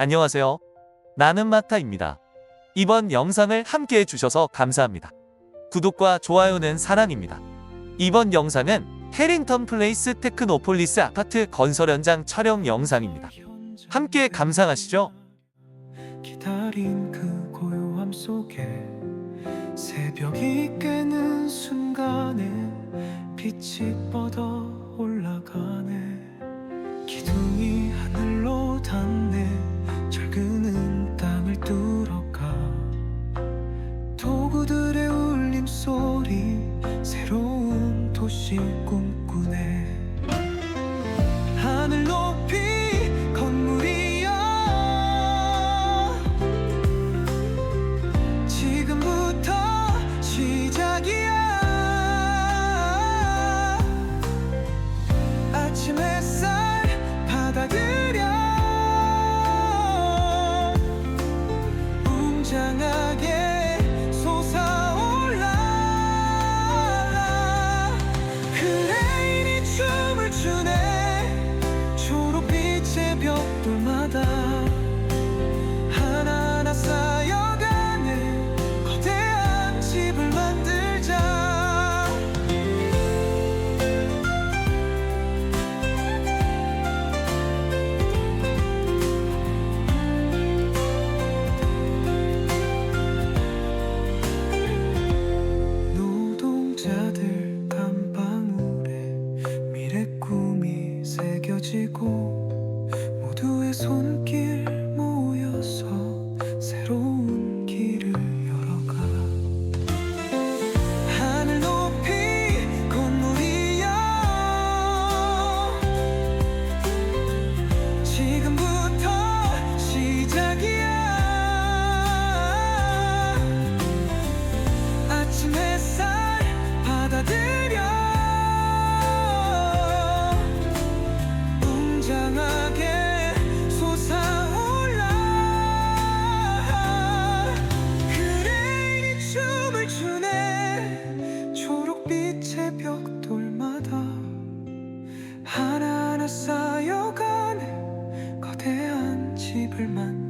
안녕하세요. 나는 마타입니다. 이번 영상을 함께 해주셔서 감사합니다. 구독과 좋아요는 사랑입니다. 이번 영상은 해링턴 플레이스 테크노폴리스 아파트 건설 현장 촬영 영상입니다. 함께 감상하시죠. 기다린 그 고요함 속에 새벽이 깨는 순간에 빛이 뻗어 올라가네 기둥 习工。 미래 꿈이 새겨지고 얼만